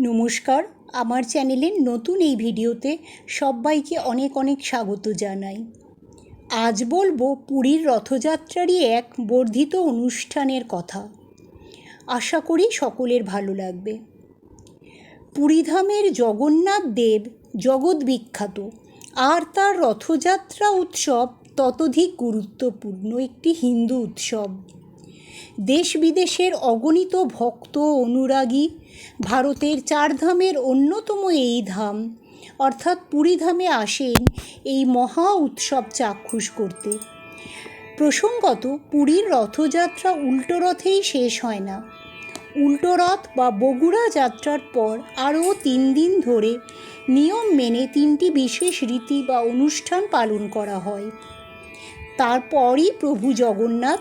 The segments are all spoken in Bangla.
নমস্কার। আমার চ্যানেলের নতুন এই ভিডিওতে সবাইকে অনেক অনেক স্বাগত জানাই। আজ বলব পুরীর রথযাত্রারই এক বর্ধিত অনুষ্ঠানের কথা। আশা করি সকলের ভালো লাগবে। পুরীধামের জগন্নাথ দেব জগৎ বিখ্যাত। আর তার রথযাত্রা উৎসব ততোধিক গুরুত্বপূর্ণ একটি হিন্দু উৎসব। দেশ বিদেশের অগণিত ভক্ত অনুরাগী, ভারতের চারধামের অন্যতম এই ধাম। অর্থাৎ পুরীধামে আসেন এই মহা উৎসব চাক্ষুষ করতে। প্রসঙ্গত, পুরীর রথযাত্রা উল্টো রথেই শেষ হয় না। উল্টো রথ বা বগুড়া যাত্রার পর আরও তিন দিন ধরে নিয়ম মেনে তিনটি বিশেষ রীতি বা অনুষ্ঠান পালন করা হয়। তারপরই প্রভু জগন্নাথ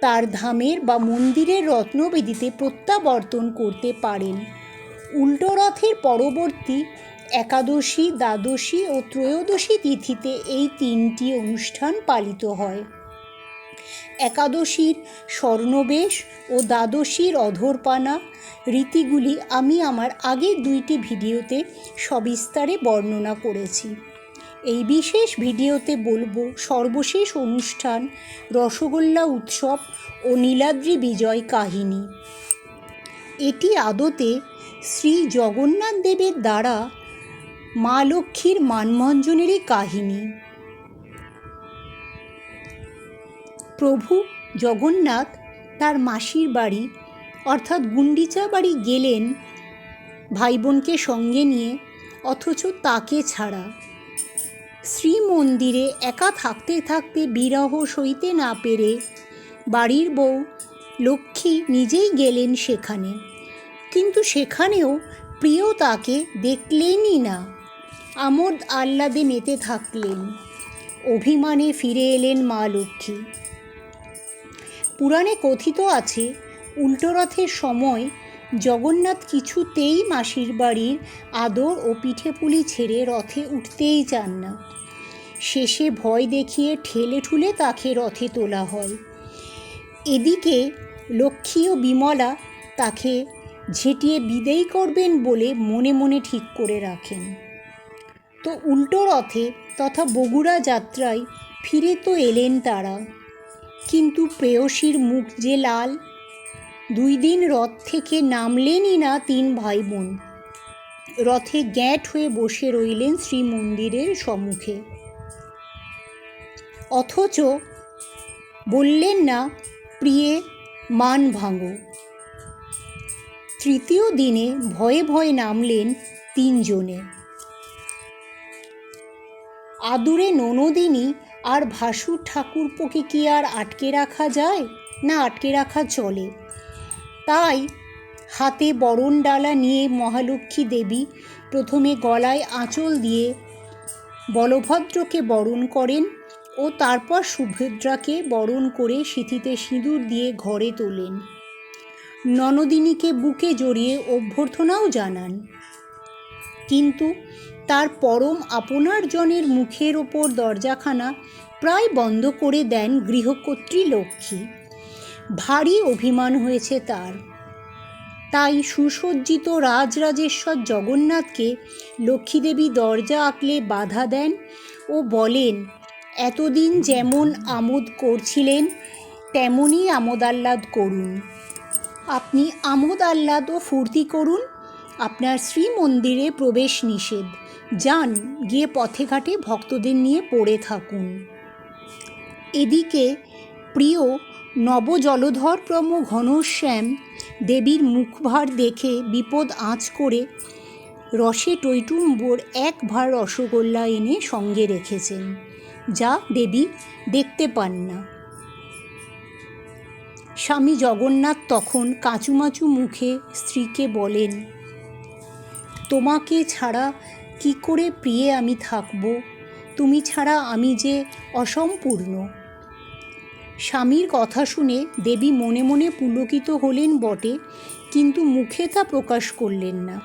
তার ধামের বা মন্দিরের রত্নবেদিতে প্রত্যাবর্তন করতে পারেন। উল্টো রথের পরবর্তী একাদশী, দ্বাদশী ও ত্রয়োদশী তিথিতে এই তিনটি অনুষ্ঠান পালিত হয়। একাদশীর স্বর্ণবেশ ও দ্বাদশীর অধরপানা রীতিগুলি আমি আমার আগের দুইটি ভিডিওতে সবিস্তারে বর্ণনা করেছি। এই বিশেষ ভিডিওতে বলব সর্বশেষ অনুষ্ঠান রসগোল্লা উৎসব ও নীলাদ্রি বিজয় কাহিনী। এটি আদতে শ্রী জগন্নাথ দেবের দ্বারা মা লক্ষ্মীর মানভঞ্জনেরই কাহিনী। প্রভু জগন্নাথ তার মাসির বাড়ি, অর্থাৎ গুন্ডিচা বাড়ি গেলেন ভাই বোনকে সঙ্গে নিয়ে, অথচ তাকে ছাড়া। শ্রীমন্দিরে একা থাকতে থাকতে বিরহ সইতে না পেরে বাড়ির বউ লক্ষ্মী নিজেই গেলেন সেখানে। কিন্তু সেখানেও প্রিয় তাকে দেখলেনই না। আমোদ আহ্লাদে মেতে থাকলেন। অভিমানে ফিরে এলেন মা লক্ষ্মী। পুরাণে কথিত আছে উল্টোরথের সময় জগন্নাথ কিছুতেই মাসির বাড়ির আদর ও পিঠেপুলি ছেড়ে রথে উঠতেই চান না। শেষে ভয় দেখিয়ে ঠেলে ঠুলে তাকে রথে তোলা হয়। এদিকে লক্ষ্মী ও বিমলা তাকে ঝেঁটিয়ে বিদেয় করবেন বলে মনে মনে ঠিক করে রাখেন। তো উল্টো রথে তথা বগুড়া যাত্রায় ফিরে তো এলেন তারা। কিন্তু প্রেয়সীর মুখ যে লাল দুই দিন রথ থেকে নামলেনই না তিন ভাই বোন রথে গ্যাঁট হয়ে বসে রইলেন শ্রীমন্দিরের সম্মুখে। অথচ বললেন না, প্রিয়ে, মান ভাঙো। তৃতীয় দিনে ভয়ে ভয়ে নামলেন তিনজনে। আদুরে ননদিনী আর ভাসুর ঠাকুরপোকে কি আর আটকে রাখা যায়? না, আটকে রাখা চলে। তাই হাতে বরণ ডালা নিয়ে মহালক্ষ্মী দেবী প্রথমে গলায় আঁচল দিয়ে বলভদ্রকে বরণ করেন ও তারপর সুভদ্রাকে বরণ করে সিঁথিতে সিঁদুর দিয়ে ঘরে তোলেন। ননদিনীকে বুকে জড়িয়ে অভ্যর্থনাও জানান। কিন্তু তার পরম আপনার জনের মুখের ওপর দরজাখানা প্রায় বন্ধ করে দেন গৃহকর্ত্রী লক্ষ্মী। ভারী অভিমান হয়েছে তার। তাই সুসজ্জিত রাজরাজেশ্বর জগন্নাথকে লক্ষ্মীদেবী দরজা আঁকলে বাধা দেন ও বলেন, এতদিন যেমন আমোদ করছিলেন তেমনই আমোদ আহ্লাদ করুন। আপনি আমোদ আহ্লাদ ও ফুর্তি করুন, আপনার শ্রীমন্দিরে প্রবেশ নিষেধ। যান, গিয়ে পথে ঘাটে ভক্তদের নিয়ে পড়ে থাকুন। এদিকে প্রিয় নবজলধর প্রম ঘনশ্যাম দেবীর মুখভার দেখে বিপদ আঁচ করে রসে টৈটুম্বর এক ভার রসগোল্লা এনে সঙ্গে রেখেছেন। যা দেবী দেখতে পান না। স্বামী জগন্নাথ তখন কাঁচুমাচু মুখে স্ত্রীকে বলেন, তোমাকে ছাড়া কি করে প্রিয়ে আমি থাকব? তুমি ছাড়া আমি যে অসম্পূর্ণ। স্বামীর কথা শুনে দেবী মনে মনে পুলকিত হলেন বটে, কিন্তু মুখে তা প্রকাশ করলেন না।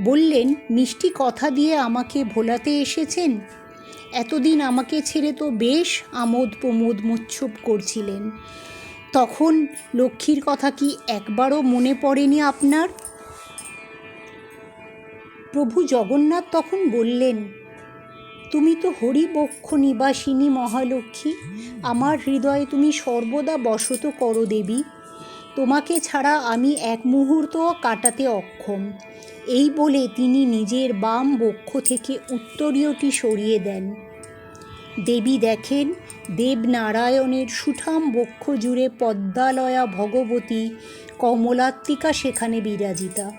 বললেন, মিষ্টি কথা দিয়ে আমাকে ভোলাতে এসেছেন? এতদিন আমাকে ছেড়ে তো বেশ আমোদ প্রমোদ মোচ্ছব করছিলেন। তখন লক্ষ্মীর কথা কি একবারও মনে পড়েনি আপনার? প্রভু জগন্নাথ তখন বললেন তুমি তো হরিবক্ষ নিবাসিনী মহালক্ষ্মী। আমার হৃদয়ে তুমি সর্বদা বসত করো দেবী। তোমাকে ছাড়া আমি এক মুহূর্তও কাটাতে অক্ষম। এই বলে তিনি নিজের বাম বক্ষ থেকে উত্তরীয়টি সরিয়ে দেন। দেবী দেখেন দেবনারায়ণের সুঠাম বক্ষ জুড়ে পদ্মালয়া ভগবতী কমলাত্মিকা সেখানে বিরাজিতা।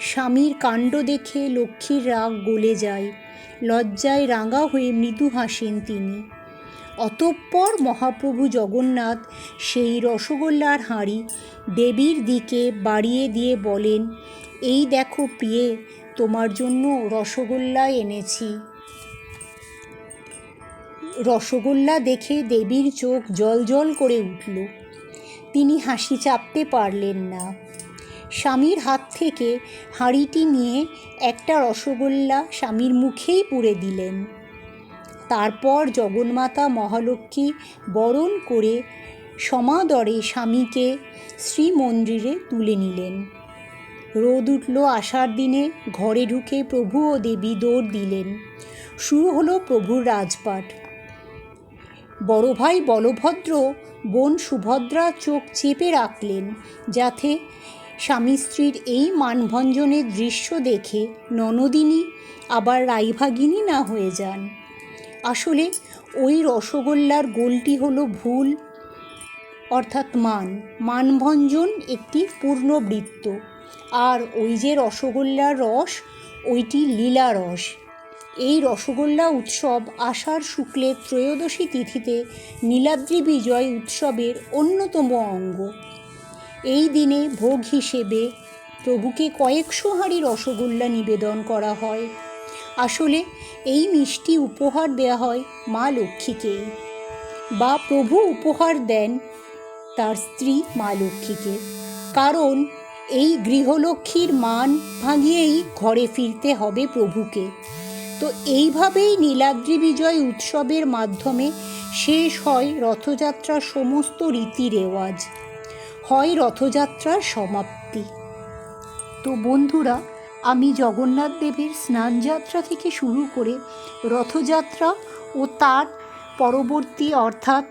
স্বামীর কাণ্ড দেখে লক্ষ্মীর রাগ গলে যায়। লজ্জায় রাঙা হয়ে মৃদু হাসেন তিনি। অতঃপর মহাপ্রভু জগন্নাথ সেই রসগোল্লার হাঁড়ি দেবীর দিকে বাড়িয়ে দিয়ে বলেন, এই দেখো প্রিয়ে, তোমার জন্য রসগোল্লা এনেছি। রসগোল্লা দেখে দেবীর চোখ জল জল করে উঠল। তিনি হাসি চাপতে পারলেন না। স্বামীর হাত থেকে হাঁড়িটি নিয়ে একটা রসগোল্লা স্বামীর মুখেই পুরে দিলেন। তারপর জগন্মাতা মহালক্ষ্মী বরণ করে সমাদরে স্বামীকে শ্রীমন্দিরে তুলে নিলেন। রোদ উঠল আষাঢ় দিনে, ঘরে ঢুকে প্রভু ও দেবী দৌড় দিলেন। শুরু হলো প্রভুর রাজপাট। বড় ভাই বলভদ্র বোন সুভদ্রা চোখ চেপে রাখলেন, যাতে স্বামী স্ত্রীর এই মানভঞ্জনের দৃশ্য দেখে ননদিনী, আবার রাইভাগিনী না হয়ে যান। আসলে ওই রসগোল্লার গোলটি হলো ভুল, অর্থাৎ মান। মানভঞ্জন একটি পূর্ণবৃত্ত, আর ওই যে রসগোল্লার রস, ওইটি লীলা রস। এই রসগোল্লা উৎসব আষাঢ় শুক্লের ত্রয়োদশী তিথিতে নীলাদ্রি বিজয় উৎসবের অন্যতম অঙ্গ। এই দিনে ভোগ হিসেবে প্রভুকে কয়েকশো হাঁড়ি রসগোল্লা নিবেদন করা হয়। আসলে এই মিষ্টি উপহার দেওয়া হয় মা লক্ষ্মীকেই বা প্রভু উপহার দেন তার স্ত্রী মা লক্ষ্মীকে। কারণ এই গৃহলক্ষ্মীর মান ভাঙিয়েই ঘরে ফিরতে হবে প্রভুকে। তো এইভাবেই নীলাদ্রি বিজয় উৎসবের মাধ্যমে শেষ হয় রথযাত্রার সমস্ত রীতি রেওয়াজ। হয় রথযাত্রার সমাপ্তি। তো বন্ধুরা, আমি জগন্নাথ দেবের স্নানযাত্রা থেকে শুরু করে রথযাত্রা ও তার পরবর্তী অর্থাৎ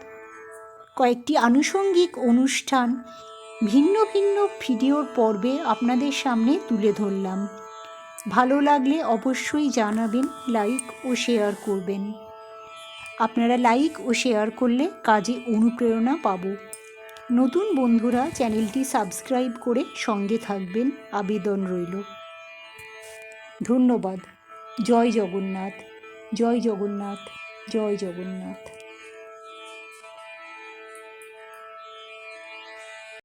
কয়েকটি আনুষঙ্গিক অনুষ্ঠান, ভিন্ন ভিন্ন ভিডিওর পর্বে আপনাদের সামনে তুলে ধরলাম। ভালো লাগলে অবশ্যই জানাবেন, লাইক ও শেয়ার করবেন। আপনারা লাইক ও শেয়ার করলে কাজে অনুপ্রেরণা পাব। নতুন বন্ধুরা চ্যানেলটি সাবস্ক্রাইব করে সঙ্গে থাকবেন। আবেদন রইল। ধন্যবাদ। জয় জগন্নাথ। জয় জগন্নাথ। জয় জগন্নাথ।